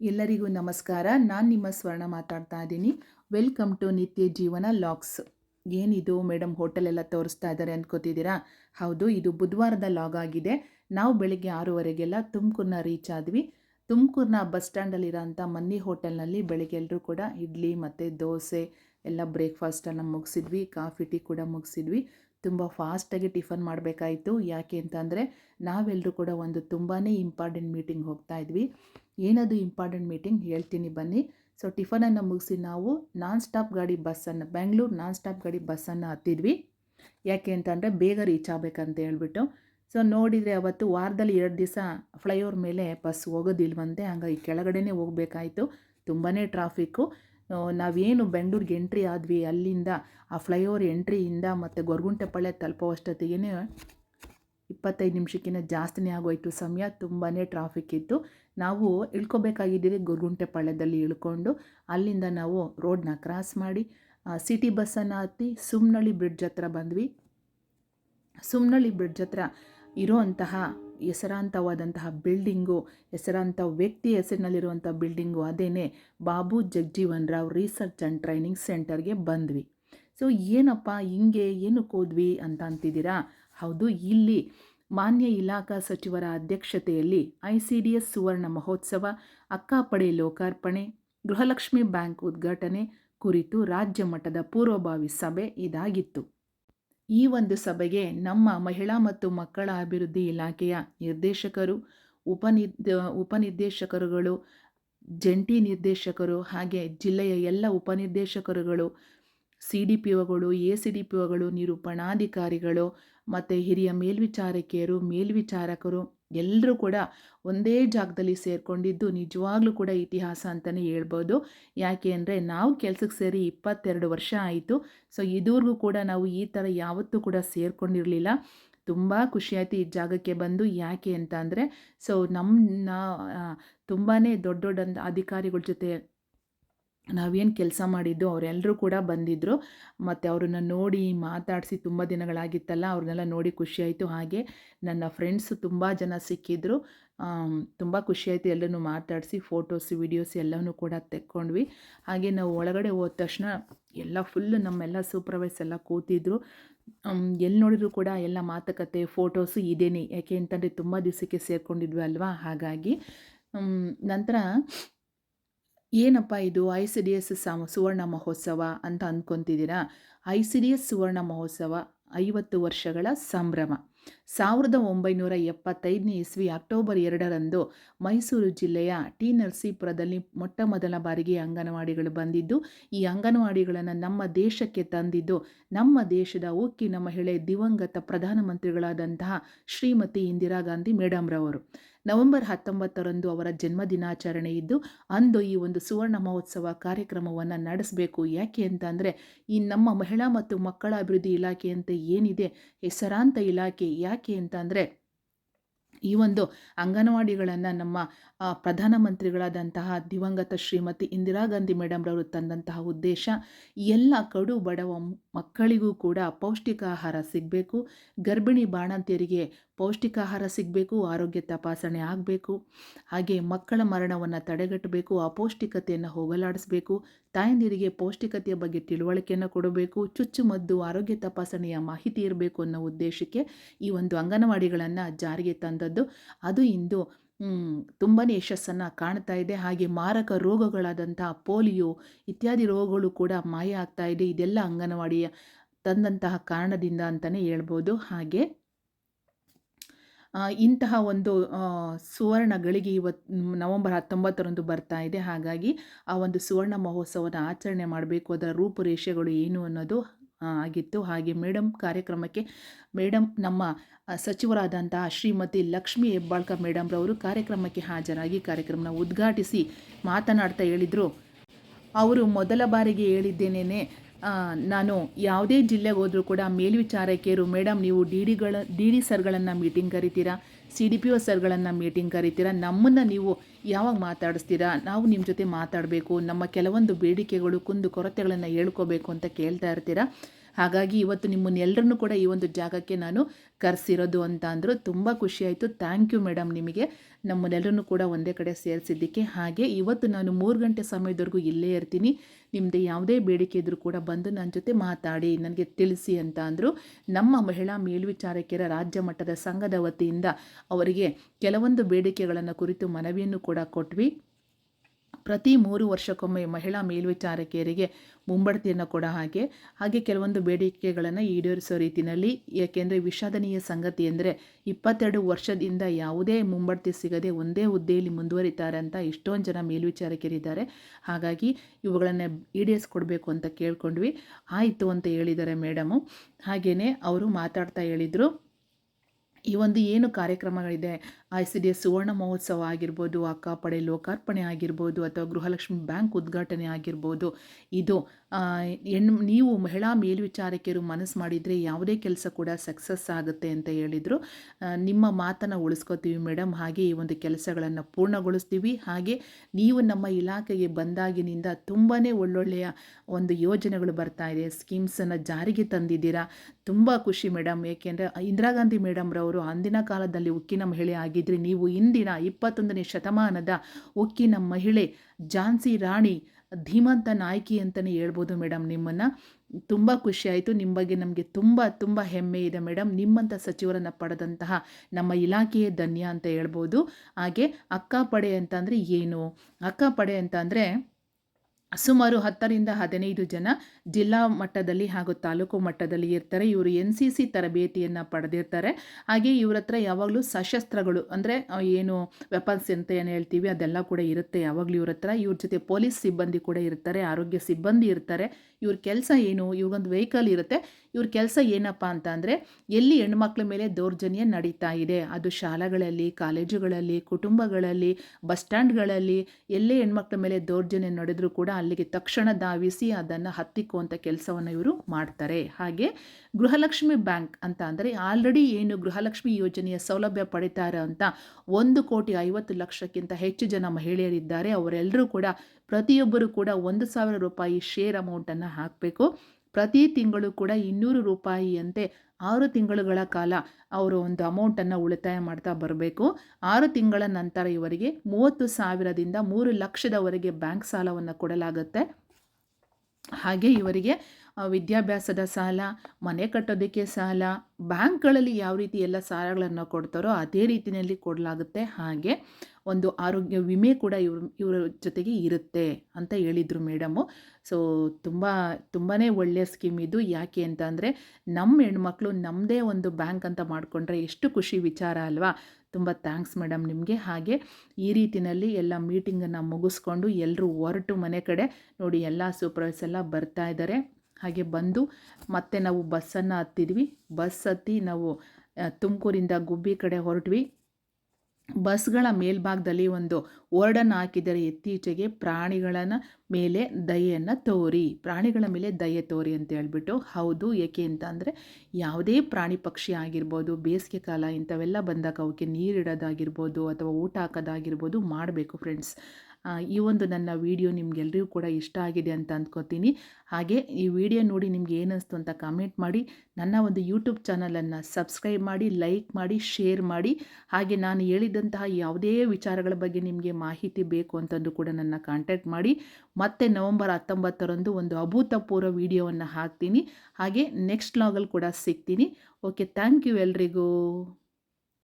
ಎಲ್ಲರಿಗೂ ನಮಸ್ಕಾರ. ನಾನು ನಿಮ್ಮ ಸ್ವರ್ಣ ಮಾತಾಡ್ತಾ ಇದ್ದೀನಿ. ವೆಲ್ಕಮ್ ಟು ನಿತ್ಯ ಜೀವನ ಲಾಗ್ಸ್. ಏನಿದು? ಮೇಡಮ್ ಹೋಟೆಲೆಲ್ಲ ತೋರಿಸ್ತಾ ಇದ್ದಾರೆ ಅಂದ್ಕೋತಿದ್ದೀರಾ ಹೌದು, ಇದು ಬುಧವಾರದ ಲಾಗ್ ಆಗಿದೆ. ನಾವು ಬೆಳಿಗ್ಗೆ ಆರೂವರೆಗೆಲ್ಲ ತುಮಕೂರನ್ನ ರೀಚ್ ಆದ್ವಿ. ತುಮಕೂರ್ನ ಬಸ್ ಸ್ಟ್ಯಾಂಡಲ್ಲಿರೋಂಥ ಮನ್ನಿ ಹೋಟೆಲ್ನಲ್ಲಿ ಬೆಳಿಗ್ಗೆ ಎಲ್ಲರೂ ಕೂಡ ಇಡ್ಲಿ ಮತ್ತು ದೋಸೆ ಎಲ್ಲ ಬ್ರೇಕ್ಫಾಸ್ಟನ್ನು ಮುಗಿಸಿದ್ವಿ. ಕಾಫಿ, ಟೀ ಕೂಡ ಮುಗಿಸಿದ್ವಿ. ತುಂಬ ಫಾಸ್ಟಾಗಿ ಟಿಫನ್ ಮಾಡಬೇಕಾಯಿತು. ಯಾಕೆ ಅಂತಂದರೆ ನಾವೆಲ್ಲರೂ ಕೂಡ ಒಂದು ತುಂಬಾ ಇಂಪಾರ್ಟೆಂಟ್ ಮೀಟಿಂಗ್ ಹೋಗ್ತಾ ಇದ್ವಿ. ಏನದು ಇಂಪಾರ್ಟೆಂಟ್ ಮೀಟಿಂಗ್ ಹೇಳ್ತೀನಿ ಬನ್ನಿ. ಸೊ ಟಿಫನನ್ನು ಮುಗಿಸಿ ನಾವು ನಾನ್ ಸ್ಟಾಪ್ ಗಾಡಿ ಬಸ್ಸನ್ನು ಬೆಂಗಳೂರು ನಾನ್ ಸ್ಟಾಪ್ ಗಾಡಿ ಬಸ್ಸನ್ನು ಹತ್ತಿದ್ವಿ. ಯಾಕೆ ಅಂತಂದರೆ ಬೇಗ ರೀಚ್ ಆಗಬೇಕಂತ ಹೇಳ್ಬಿಟ್ಟು. ಸೊ ನೋಡಿದರೆ ಅವತ್ತು ವಾರದಲ್ಲಿ ಎರಡು ದಿವಸ ಫ್ಲೈಓವರ್ ಮೇಲೆ ಬಸ್ ಹೋಗೋದಿಲ್ವಂತೆ, ಹಂಗಾಗಿ ಕೆಳಗಡೆನೇ ಹೋಗಬೇಕಾಯಿತು. ತುಂಬಾ ಟ್ರಾಫಿಕ್ಕು ನಾವೇನು ಬೆಂಗಳೂರಿಗೆ ಎಂಟ್ರಿ ಆದ್ವಿ, ಅಲ್ಲಿಂದ ಆ ಫ್ಲೈಓವರ್ ಎಂಟ್ರಿಯಿಂದ ಮತ್ತು ಗೊರಗುಂಟೆಪಾಳ್ಯ ತಲುಪೋವಷ್ಟೊತ್ತಿಗೆ ಇಪ್ಪತ್ತೈದು ನಿಮಿಷಕ್ಕಿಂತ ಜಾಸ್ತಿನೇ ಆಗೋಯಿತು ಸಮಯ ತುಂಬಾ ಟ್ರಾಫಿಕ್ ಇತ್ತು. ನಾವು ಇಳ್ಕೊಬೇಕಾಗಿದ್ದೀರಿ ಪಳ್ಳದಲ್ಲಿ ಇಳ್ಕೊಂಡು, ಅಲ್ಲಿಂದ ನಾವು ರೋಡ್ನ ಕ್ರಾಸ್ ಮಾಡಿ ಸಿಟಿ ಬಸ್ಸನ್ನು ಹತ್ತಿ ಸುಮ್ನಳ್ಳಿ ಬ್ರಿಡ್ಜ್ ಹತ್ರ ಬಂದ್ವಿ. ಸುಮ್ನಳ್ಳಿ ಬ್ರಿಡ್ಜ್ ಹತ್ರ ಇರೋವಂತಹ ಹೆಸರಾಂತವಾದಂತಹ ಬಿಲ್ಡಿಂಗು ಹೆಸರಾಂತ ವ್ಯಕ್ತಿ ಹೆಸರಿನಲ್ಲಿರುವಂಥ ಬಿಲ್ಡಿಂಗು ಅದೇನೇ Babu Jagjivan Rao research and training ಸೆಂಟರ್ಗೆ ಬಂದ್ವಿ. ಸೊ, ಏನಪ್ಪ, ಹಿಂಗೆ ಏನಕ್ಕೆ ಹೋದ್ವಿ ಅಂತ ಅಂತಿದ್ದೀರಾ? ಹೌದು, ಇಲ್ಲಿ ಮಾನ್ಯ ಇಲಾಖಾ ಸಚಿವರ ಅಧ್ಯಕ್ಷತೆಯಲ್ಲಿ ಐ ಸಿ ಡಿ ಎಸ್ ಸುವರ್ಣ ಮಹೋತ್ಸವ, ಅಕ್ಕಾಪಡೆ ಲೋಕಾರ್ಪಣೆ, ಗೃಹಲಕ್ಷ್ಮಿ ಬ್ಯಾಂಕ್ ಉದ್ಘಾಟನೆ ಕುರಿತು ರಾಜ್ಯ ಮಟ್ಟದ ಪೂರ್ವಭಾವಿ ಸಭೆ ಇದಾಗಿತ್ತು. ಈ ಒಂದು ಸಭೆಗೆ ನಮ್ಮ ಮಹಿಳಾ ಮತ್ತು ಮಕ್ಕಳ ಅಭಿವೃದ್ಧಿ ಇಲಾಖೆಯ ನಿರ್ದೇಶಕರು, ಉಪನಿರ್ದ, ಉಪನಿರ್ದೇಶಕರುಗಳು, ಜಂಟಿ ನಿರ್ದೇಶಕರು ಹಾಗೆ ಜಿಲ್ಲೆಯ ಎಲ್ಲ ಉಪನಿರ್ದೇಶಕರುಗಳು ಸಿ ಡಿ ಪಿ ಒಗಳು ಎ ಸಿ ಡಿ ಪಿ ಒಗಳು ನಿರೂಪಣಾಧಿಕಾರಿಗಳು ಮತ್ತು ಹಿರಿಯ ಮೇಲ್ವಿಚಾರಕಿಯರು, ಮೇಲ್ವಿಚಾರಕರು ಎಲ್ಲರೂ ಕೂಡ ಒಂದೇ ಜಾಗದಲ್ಲಿ ಸೇರಿಕೊಂಡಿದ್ದು ನಿಜವಾಗ್ಲೂ ಕೂಡ ಇತಿಹಾಸ ಅಂತಲೇ ಹೇಳ್ಬೋದು. ಯಾಕೆ ಅಂದರೆ ನಾವು ಕೆಲಸಕ್ಕೆ ಸೇರಿ ಇಪ್ಪತ್ತೆರಡು ವರ್ಷ ಆಯಿತು. ಸೊ ಇದುವರೆಗೂ ಕೂಡ ನಾವು ಈ ಥರ ಯಾವತ್ತೂ ಕೂಡ ಸೇರಿಕೊಂಡಿರಲಿಲ್ಲ. ತುಂಬ ಖುಷಿಯಾಯಿತು ಈ ಜಾಗಕ್ಕೆ ಬಂದು. ಯಾಕೆ ಅಂತ ಅಂದರೆ ಸೊ ನಮ್ಮ ತುಂಬಾ ದೊಡ್ಡ ದೊಡ್ಡ ಅಧಿಕಾರಿಗಳ ಜೊತೆ ನಾವೇನು ಕೆಲಸ ಮಾಡಿದ್ದು ಅವರೆಲ್ಲರೂ ಕೂಡ ಬಂದಿದ್ದರು ಮತ್ತು ಅವ್ರನ್ನ ನೋಡಿ ಮಾತಾಡಿಸಿ ತುಂಬ ದಿನಗಳಾಗಿತ್ತಲ್ಲ, ಅವ್ರನ್ನೆಲ್ಲ ನೋಡಿ ಖುಷಿಯಾಯಿತು ಹಾಗೆ ನನ್ನ ಫ್ರೆಂಡ್ಸು ತುಂಬ ಜನ ಸಿಕ್ಕಿದ್ರು. ತುಂಬ ಖುಷಿಯಾಯಿತು ಎಲ್ಲನೂ ಮಾತಾಡಿಸಿ, ಫೋಟೋಸ್, ವಿಡಿಯೋಸ್ ಎಲ್ಲವೂ ಕೂಡ ತೆಕ್ಕೊಂಡ್ವಿ. ಹಾಗೆ ನಾವು ಒಳಗಡೆ ಹೋದ ತಕ್ಷಣ ಎಲ್ಲ ಫುಲ್ಲು ನಮ್ಮೆಲ್ಲ ಸೂಪರ್ವೈಸ್ ಎಲ್ಲ ಕೂತಿದ್ರು. ಎಲ್ಲಿ ನೋಡಿದ್ರು ಕೂಡ ಎಲ್ಲ ಮಾತುಕತೆ, ಫೋಟೋಸು ಇದೇನೆ. ಯಾಕೆ ಅಂತಂದರೆ ತುಂಬ ದಿವಸಕ್ಕೆ ಸೇರಿಕೊಂಡಿದ್ವಿ ಅಲ್ವಾ? ಹಾಗಾಗಿ ನಂತರ ಏನಪ್ಪ ಇದು? ಐ ಸಿ ಡಿ ಎಸ್ ಸುವರ್ಣ ಮಹೋತ್ಸವ ಅಂತ ಅಂದ್ಕೊತಿದ್ದೀರಾ ಐ ಸಿ ಡಿ ಎಸ್ ಸುವರ್ಣ ಮಹೋತ್ಸವ ಐವತ್ತು ವರ್ಷಗಳ ಸಂಭ್ರಮ. ಸಾವಿರದ ಒಂಬೈನೂರ ಎಪ್ಪತ್ತೈದನೇ ಇಸ್ವಿ ಅಕ್ಟೋಬರ್ ಎರಡರಂದು ಮೈಸೂರು ಜಿಲ್ಲೆಯ ಟಿ ನರಸೀಪುರದಲ್ಲಿ ಮೊಟ್ಟ ಮೊದಲ ಬಾರಿಗೆ ಅಂಗನವಾಡಿಗಳು ಬಂದಿದ್ದು, ಈ ಅಂಗನವಾಡಿಗಳನ್ನು ನಮ್ಮ ದೇಶಕ್ಕೆ ತಂದಿದ್ದು, ನಮ್ಮ ದೇಶದ ಉಕ್ಕಿನ ಮಹಿಳೆ ದಿವಂಗತ ಪ್ರಧಾನಮಂತ್ರಿಗಳಾದಂತಹ ಶ್ರೀಮತಿ ಇಂದಿರಾ ಗಾಂಧಿ ಮೇಡಮ್ರವರು ನವೆಂಬರ್ ಹತ್ತೊಂಬತ್ತರಂದು ಅವರ ಜನ್ಮ ದಿನಾಚರಣೆ ಇದ್ದು, ಅಂದು ಈ ಒಂದು ಸುವರ್ಣ ಮಹೋತ್ಸವ ಕಾರ್ಯಕ್ರಮವನ್ನು ನಡೆಸಬೇಕು. ಯಾಕೆ ಅಂತ ಈ ನಮ್ಮ ಮಹಿಳಾ ಮತ್ತು ಮಕ್ಕಳ ಅಭಿವೃದ್ಧಿ ಇಲಾಖೆ ಅಂತ ಏನಿದೆ, ಹೆಸರಾಂತ ಇಲಾಖೆ ಯಾಕೆ ಅಂತ ಅಂದರೆ, ಈ ಒಂದು ಅಂಗನವಾಡಿಗಳನ್ನು ನಮ್ಮ ಪ್ರಧಾನಮಂತ್ರಿಗಳಾದಂತಹ ದಿವಂಗತ ಶ್ರೀಮತಿ ಇಂದಿರಾ ಗಾಂಧಿ ಮೇಡಮ್ರವರು ತಂದಂತಹ ಉದ್ದೇಶ, ಎಲ್ಲ ಕಡು ಬಡವ ಮಕ್ಕಳಿಗೂ ಕೂಡ ಪೌಷ್ಟಿಕಾಹಾರ ಸಿಗಬೇಕು. ಗರ್ಭಿಣಿ ಬಾಣಂತಿಯರಿಗೆ ಪೌಷ್ಟಿಕಾಹಾರ ಸಿಗಬೇಕು, ಆರೋಗ್ಯ ತಪಾಸಣೆ ಆಗಬೇಕು. ಹಾಗೆ ಮಕ್ಕಳ ಮರಣವನ್ನು ತಡೆಗಟ್ಟಬೇಕು, ಅಪೌಷ್ಟಿಕತೆಯನ್ನು ಹೋಗಲಾಡಿಸಬೇಕು. ತಾಯಂದಿರಿಗೆ ಪೌಷ್ಟಿಕತೆಯ ಬಗ್ಗೆ ತಿಳುವಳಿಕೆಯನ್ನು ಕೊಡಬೇಕು. ಚುಚ್ಚುಮದ್ದು, ಆರೋಗ್ಯ ತಪಾಸಣೆಯ ಮಾಹಿತಿ ಇರಬೇಕು ಅನ್ನೋ ಉದ್ದೇಶಕ್ಕೆ ಈ ಒಂದು ಅಂಗನವಾಡಿಗಳನ್ನು ಜಾರಿಗೆ ತಂದದ್ದು. ಅದು ಇಂದು ತುಂಬಾ ಯಶಸ್ಸನ್ನು ಕಾಣ್ತಾ ಇದೆ. ಹಾಗೆ ಮಾರಕ ರೋಗಗಳಾದಂಥ ಪೋಲಿಯೋ ಇತ್ಯಾದಿ ರೋಗಗಳು ಕೂಡ ಮಾಯ ಆಗ್ತಾ ಇದೆ. ಇದೆಲ್ಲ ಅಂಗನವಾಡಿಯ ತಂದಂತಹ ಕಾರಣದಿಂದ ಅಂತಲೇ ಹೇಳ್ಬೋದು. ಹಾಗೆ ಇಂತಹ ಒಂದು ಸುವರ್ಣ ಗಳಿಗೆ ಇವತ್ತು ನವಂಬರ್ ಹತ್ತೊಂಬತ್ತರಂದು ಬರ್ತಾ ಇದೆ. ಹಾಗಾಗಿ ಆ ಒಂದು ಸುವರ್ಣ ಮಹೋತ್ಸವದ ಆಚರಣೆ ಮಾಡಬೇಕು. ಅದರ ರೂಪುರೇಷೆಗಳು ಏನು ಅನ್ನೋದು ಆಗಿತ್ತು. ಹಾಗೆ ಮೇಡಮ್ ಕಾರ್ಯಕ್ರಮಕ್ಕೆ ಮೇಡಮ್ ನಮ್ಮ ಸಚಿವರಾದಂತಹ ಶ್ರೀಮತಿ ಲಕ್ಷ್ಮೀ ಹೆಬ್ಬಾಳ್ಕರ್ ಮೇಡಮ್ರವರು ಕಾರ್ಯಕ್ರಮಕ್ಕೆ ಹಾಜರಾಗಿ ಕಾರ್ಯಕ್ರಮನ ಉದ್ಘಾಟಿಸಿ ಮಾತನಾಡ್ತಾ ಹೇಳಿದರು. ಅವರು ಮೊದಲ ಬಾರಿಗೆ ಹೇಳಿದ್ದೇನೆ ನಾನು ಯಾವುದೇ ಜಿಲ್ಲೆಗೆ ಹೋದರೂ ಕೂಡ ಮೇಲ್ವಿಚಾರಕಿಯರು ಮೇಡಮ್ ನೀವು ಡಿ ಡಿಗಳ ಡಿ ಡಿ ಸರ್ಗಳನ್ನು ಮೀಟಿಂಗ್ ಕರಿತೀರಾ? ಸಿ ಡಿ ಪಿ ಒ ಸರ್ಗಳನ್ನು ಮೀಟಿಂಗ್ ಕರಿತೀರಾ? ನಮ್ಮನ್ನು ನೀವು ಯಾವಾಗ ಮಾತಾಡಿಸ್ತೀರಾ? ನಾವು ನಿಮ್ಮ ಜೊತೆ ಮಾತಾಡಬೇಕು. ನಮ್ಮ ಕೆಲವೊಂದು ಬೇಡಿಕೆಗಳು, ಕುಂದು ಕೊರತೆಗಳನ್ನು ಹೇಳ್ಕೋಬೇಕು ಅಂತ ಕೇಳ್ತಾ ಇರ್ತೀರಾ? ಹಾಗಾಗಿ ಇವತ್ತು ನಿಮ್ಮನ್ನೆಲ್ಲರನ್ನು ಕೂಡ ಈ ಒಂದು ಜಾಗಕ್ಕೆ ನಾನು ಕರೆಸಿರೋದು ಅಂತ ಅಂದರು ತುಂಬ ಖುಷಿಯಾಯಿತು ಥ್ಯಾಂಕ್ ಯು ಮೇಡಮ್ ನಿಮಗೆ. ನಮ್ಮನ್ನೆಲ್ಲರನ್ನು ಕೂಡ ಒಂದೇ ಕಡೆ ಸೇರಿಸಿದ್ದಕ್ಕೆ ಹಾಗೆ ಇವತ್ತು ನಾನು ಮೂರು ಗಂಟೆ ಸಮಯದವರೆಗೂ ಇಲ್ಲೇ ಇರ್ತೀನಿ. ನಿಮ್ಮದೇ ಯಾವುದೇ ಬೇಡಿಕೆ ಇದ್ದರೂ ಕೂಡ ಬಂದು ನನ್ನ ಜೊತೆ ಮಾತಾಡಿ, ನನಗೆ ತಿಳಿಸಿ ಅಂತ ಅಂದರು. ನಮ್ಮ ಮಹಿಳಾ ಮೇಲ್ವಿಚಾರಕಿಯರ ರಾಜ್ಯ ಮಟ್ಟದ ಸಂಘದ ವತಿಯಿಂದ ಅವರಿಗೆ ಕೆಲವೊಂದು ಬೇಡಿಕೆಗಳನ್ನು ಕುರಿತು ಮನವಿಯನ್ನು ಕೂಡ ಕೊಟ್ವಿ. ಪ್ರತಿ ಮೂರು ವರ್ಷಕ್ಕೊಮ್ಮೆ ಮಹಿಳಾ ಮೇಲ್ವಿಚಾರಕಿಯರಿಗೆ ಮುಂಬಡ್ತಿಯನ್ನು ಕೊಡೋ ಹಾಗೆ ಹಾಗೆ ಕೆಲವೊಂದು ಬೇಡಿಕೆಗಳನ್ನು ಈಡೇರಿಸೋ ರೀತಿಯಲ್ಲಿ ಏಕೆಂದರೆ ವಿಷಾದನೀಯ ಸಂಗತಿ ಅಂದರೆ ಇಪ್ಪತ್ತೆರಡು ವರ್ಷದಿಂದ ಯಾವುದೇ ಮುಂಬಡ್ತಿ ಸಿಗದೆ ಒಂದೇ ಹುದ್ದೆಯಲ್ಲಿ ಮುಂದುವರಿತಾರೆ ಅಂತ ಎಷ್ಟೊಂದು ಜನ ಮೇಲ್ವಿಚಾರಕಿಯರಿದ್ದಾರೆ. ಹಾಗಾಗಿ ಇವುಗಳನ್ನು ಈಡೇರಿಸ್ಕೊಡ್ಬೇಕು ಅಂತ ಕೇಳ್ಕೊಂಡ್ವಿ. ಆಯಿತು ಅಂತ ಹೇಳಿದ್ದಾರೆ ಮೇಡಮು. ಹಾಗೆಯೇ ಅವರು ಮಾತಾಡ್ತಾ ಹೇಳಿದರು. ಈ ಒಂದು ಏನು ಕಾರ್ಯಕ್ರಮಗಳಿದೆ? ಐ ಸಿ ಡಿ ಎಸ್ ಸುವರ್ಣ ಮಹೋತ್ಸವ ಆಗಿರ್ಬೋದು, ಅಕ್ಕಪಡೆ ಲೋಕಾರ್ಪಣೆ ಆಗಿರ್ಬೋದು ಅಥವಾ ಗೃಹಲಕ್ಷ್ಮಿ ಬ್ಯಾಂಕ್ ಉದ್ಘಾಟನೆ ಆಗಿರ್ಬೋದು, ಇದು ಹೆಣ್ಣು, ನೀವು ಮಹಿಳಾ ಮೇಲ್ವಿಚಾರಕಿಯರು ಮನಸ್ಸು ಮಾಡಿದರೆ ಯಾವುದೇ ಕೆಲಸ ಕೂಡ ಸಕ್ಸಸ್ ಆಗುತ್ತೆ ಅಂತ ಹೇಳಿದರು. ನಿಮ್ಮ ಮಾತನ್ನು ಉಳಿಸ್ಕೋತೀವಿ ಮೇಡಮ್ ಹಾಗೆ ಈ ಒಂದು ಕೆಲಸಗಳನ್ನು ಪೂರ್ಣಗೊಳಿಸ್ತೀವಿ. ಹಾಗೆ ನೀವು ನಮ್ಮ ಇಲಾಖೆಗೆ ಬಂದಾಗಿನಿಂದ ತುಂಬಾ ಒಳ್ಳೊಳ್ಳೆಯ ಒಂದು ಯೋಜನೆಗಳು ಬರ್ತಾ ಇದೆ. ಸ್ಕೀಮ್ಸನ್ನು ಜಾರಿಗೆ ತಂದಿದ್ದೀರಾ? ತುಂಬ ಖುಷಿ ಮೇಡಮ್ ಏಕೆಂದರೆ ಇಂದಿರಾ ಗಾಂಧಿ ಮೇಡಮ್ರವರು ಅಂದಿನ ಕಾಲದಲ್ಲಿ ಉಕ್ಕಿನ ಮಹಿಳೆ ಆಗಿದ್ದರೆ ನೀವು ಇಂದಿನ ಇಪ್ಪತ್ತೊಂದನೇ ಶತಮಾನದ ಉಕ್ಕಿನ ಮಹಿಳೆ, ಝಾನ್ಸಿ ರಾಣಿ ಧೀಮಂತ ನಾಯಕಿ ಅಂತಲೇ ಹೇಳ್ಬೋದು ಮೇಡಮ್ ನಿಮ್ಮನ್ನು. ತುಂಬ ಖುಷಿಯಾಯಿತು ನಿಮ್ಮ ಬಗ್ಗೆ ನಮಗೆ ತುಂಬ ತುಂಬ ಹೆಮ್ಮೆ ಇದೆ ಮೇಡಮ್. ನಿಮ್ಮಂಥ ಸಚಿವರನ್ನು ಪಡೆದಂತಹ ನಮ್ಮ ಇಲಾಖೆಯೇ ಧನ್ಯ ಅಂತ ಹೇಳ್ಬೋದು. ಹಾಗೆ ಅಕ್ಕ ಪಡೆ ಅಂತಂದರೆ ಏನು? ಅಕ್ಕ ಪಡೆ ಅಂತಂದರೆ ಸುಮಾರು ಹತ್ತರಿಂದ ಹದಿನೈದು ಜನ ಜಿಲ್ಲಾ ಮಟ್ಟದಲ್ಲಿ ಹಾಗೂ ತಾಲೂಕು ಮಟ್ಟದಲ್ಲಿ ಇರ್ತಾರೆ. ಇವರು ಎನ್ ಸಿ ಸಿ ತರಬೇತಿಯನ್ನು ಪಡೆದಿರ್ತಾರೆ. ಹಾಗೆ ಇವ್ರ ಹತ್ರ ಯಾವಾಗಲೂ ಸಶಸ್ತ್ರಗಳು ಅಂದರೆ ಏನು ವೆಪನ್ಸ್ ಅಂತ ಏನು ಹೇಳ್ತೀವಿ, ಅದೆಲ್ಲ ಕೂಡ ಇರುತ್ತೆ ಯಾವಾಗಲೂ ಇವ್ರ ಹತ್ರ. ಇವ್ರ ಜೊತೆ ಪೊಲೀಸ್ ಸಿಬ್ಬಂದಿ ಕೂಡ ಇರ್ತಾರೆ, ಆರೋಗ್ಯ ಸಿಬ್ಬಂದಿ ಇರ್ತಾರೆ. ಇವ್ರ ಕೆಲಸ ಏನು ಇವ್ರಿಗೊಂದು ವೆಹಿಕಲ್ ಇರುತ್ತೆ. ಇವ್ರ ಕೆಲಸ ಏನಪ್ಪ ಅಂತ ಅಂದರೆ ಎಲ್ಲಿ ಹೆಣ್ಮಕ್ಳ ಮೇಲೆ ದೌರ್ಜನ್ಯ ನಡೀತಾ ಇದೆ, ಅದು ಶಾಲೆಗಳಲ್ಲಿ, ಕಾಲೇಜುಗಳಲ್ಲಿ, ಕುಟುಂಬಗಳಲ್ಲಿ, ಬಸ್ ಸ್ಟ್ಯಾಂಡ್ಗಳಲ್ಲಿ, ಎಲ್ಲೇ ಹೆಣ್ಮಕ್ಳ ಮೇಲೆ ದೌರ್ಜನ್ಯ ನಡೆದರೂ ಕೂಡ ಅಲ್ಲಿಗೆ ತಕ್ಷಣ ಧಾವಿಸಿ ಅದನ್ನು ಹತ್ತಿಕ್ಕುವಂಥ ಕೆಲಸವನ್ನು ಇವರು ಮಾಡ್ತಾರೆ. ಹಾಗೆ ಗೃಹಲಕ್ಷ್ಮಿ ಬ್ಯಾಂಕ್ ಅಂತ ಅಂದರೆ ಆಲ್ರೆಡಿ ಏನು ಗೃಹಲಕ್ಷ್ಮಿ ಯೋಜನೆಯ ಸೌಲಭ್ಯ ಪಡಿತಾರೆ ಅಂತ ಒಂದು ಕೋಟಿ ಐವತ್ತು ಲಕ್ಷಕ್ಕಿಂತ ಹೆಚ್ಚು ಜನ ಮಹಿಳೆಯರಿದ್ದಾರೆ ಅವರೆಲ್ಲರೂ ಕೂಡ ಪ್ರತಿಯೊಬ್ಬರು ಕೂಡ ಒಂದು ಸಾವಿರ ರೂಪಾಯಿ ಶೇರ್ ಅಮೌಂಟನ್ನು ಹಾಕಬೇಕು. ಪ್ರತಿ ತಿಂಗಳು ಕೂಡ ಇನ್ನೂರು ರೂಪಾಯಿಯಂತೆ ಆರು ತಿಂಗಳುಗಳ ಕಾಲ ಅವರು ಒಂದು ಅಮೌಂಟನ್ನು ಉಳಿತಾಯ ಮಾಡ್ತಾ ಬರಬೇಕು. ಆರು ತಿಂಗಳ ನಂತರ ಇವರಿಗೆ ಮೂವತ್ತು ಸಾವಿರದಿಂದ ಮೂರು ಲಕ್ಷದವರೆಗೆ ಬ್ಯಾಂಕ್ ಸಾಲವನ್ನು ಕೊಡಲಾಗುತ್ತೆ. ಹಾಗೆ ಇವರಿಗೆ ವಿದ್ಯಾಭ್ಯಾಸದ ಸಾಲ, ಮನೆ ಕಟ್ಟೋದಕ್ಕೆ ಸಾಲ, ಬ್ಯಾಂಕ್ಗಳಲ್ಲಿ ಯಾವ ರೀತಿ ಎಲ್ಲ ಸಾಲಗಳನ್ನು ಕೊಡ್ತಾರೋ ಅದೇ ರೀತಿಯಲ್ಲಿ ಕೊಡಲಾಗುತ್ತೆ. ಹಾಗೆ ಒಂದು ಆರೋಗ್ಯ ವಿಮೆ ಕೂಡ ಇವ್ರ, ಇವರ ಜೊತೆಗೆ ಇರುತ್ತೆ ಅಂತ ಹೇಳಿದರು ಮೇಡಮು. ಸೊ ತುಂಬ ತುಂಬಾ ಒಳ್ಳೆಯ ಸ್ಕೀಮ್ ಇದು. ಯಾಕೆ ಅಂತ ಅಂದರೆ ನಮ್ಮ ಹೆಣ್ಮಕ್ಳು ನಮ್ಮದೇ ಒಂದು ಬ್ಯಾಂಕ್ ಅಂತ ಮಾಡಿಕೊಂಡ್ರೆ ಎಷ್ಟು ಖುಷಿ ವಿಚಾರ ಅಲ್ವಾ? ತುಂಬ ಥ್ಯಾಂಕ್ಸ್ ಮೇಡಮ್ ನಿಮಗೆ. ಹಾಗೆ ಈ ರೀತಿಯಲ್ಲಿ ಎಲ್ಲ ಮೀಟಿಂಗನ್ನು ಮುಗಿಸ್ಕೊಂಡು ಎಲ್ಲರೂ ಹೊರಟು ಮನೆ ಕಡೆ ನೋಡಿ ಎಲ್ಲ ಸೂಪರ್ವೈಸ್ ಎಲ್ಲ ಬರ್ತಾ ಇದ್ದಾರೆ. ಹಾಗೆ ಬಂದು ಮತ್ತೆ ನಾವು ಬಸ್ಸನ್ನು ಹತ್ತಿದ್ವಿ. ಬಸ್ ಹತ್ತಿ ನಾವು ತುಮಕೂರಿಂದ ಗುಬ್ಬಿ ಕಡೆ ಹೊರಟ್ವಿ. ಬಸ್ಗಳ ಮೇಲ್ಭಾಗದಲ್ಲಿ ಒಂದು ವರ್ಡನ್ನು ಹಾಕಿದರೆ ಇತ್ತೀಚೆಗೆ ಪ್ರಾಣಿಗಳನ್ನು ಮೇಲೆ ದಯೆಯನ್ನು ತೋರಿ. ಪ್ರಾಣಿಗಳ ಮೇಲೆ ದಯೆ ತೋರಿ ಅಂತ ಹೇಳ್ಬಿಟ್ಟು ಹೌದು. ಏಕೆ ಅಂತ ಅಂದರೆ ಯಾವುದೇ ಪ್ರಾಣಿ ಪಕ್ಷಿ ಆಗಿರ್ಬೋದು, ಬೇಸಿಗೆ ಕಾಲ ಇಂಥವೆಲ್ಲ ಬಂದಾಗ ಅವಕ್ಕೆ ನೀರಿಡೋದಾಗಿರ್ಬೋದು ಅಥವಾ ಊಟ ಹಾಕೋದಾಗಿರ್ಬೋದು ಮಾಡಬೇಕು ಫ್ರೆಂಡ್ಸ್ ಈ ಒಂದು ನನ್ನ ವಿಡಿಯೋ ನಿಮಗೆಲ್ಲರಿಗೂ ಕೂಡ ಇಷ್ಟ ಆಗಿದೆ ಅಂತ ಅಂದ್ಕೋತೀನಿ. ಹಾಗೆ ಈ ವಿಡಿಯೋ ನೋಡಿ ನಿಮ್ಗೆ ಏನಿಸ್ತು ಅಂತ ಕಮೆಂಟ್ ಮಾಡಿ. ನನ್ನ ಒಂದು ಯೂಟ್ಯೂಬ್ ಚಾನಲನ್ನು ಸಬ್ಸ್ಕ್ರೈಬ್ ಮಾಡಿ ಲೈಕ್ ಮಾಡಿ ಶೇರ್ ಮಾಡಿ. ಹಾಗೆ ನಾನು ಹೇಳಿದಂತಹ ಯಾವುದೇ ವಿಚಾರಗಳ ಬಗ್ಗೆ ನಿಮಗೆ ಮಾಹಿತಿ ಬೇಕು ಅಂತಂದು ಕೂಡ ನನ್ನ ಕಾಂಟ್ಯಾಕ್ಟ್ ಮಾಡಿ. ಮತ್ತೆ ನವಂಬರ್ ಹತ್ತೊಂಬತ್ತರಂದು ಒಂದು ಅಭೂತಪೂರ್ವ ವಿಡಿಯೋವನ್ನು ಹಾಕ್ತೀನಿ. ಹಾಗೆ ನೆಕ್ಸ್ಟ್ ಲಾಗಲ್ಲಿ ಕೂಡ ಸಿಗ್ತೀನಿ. ಓಕೆ ಥ್ಯಾಂಕ್ ಯು ಎಲ್ರಿಗೂ.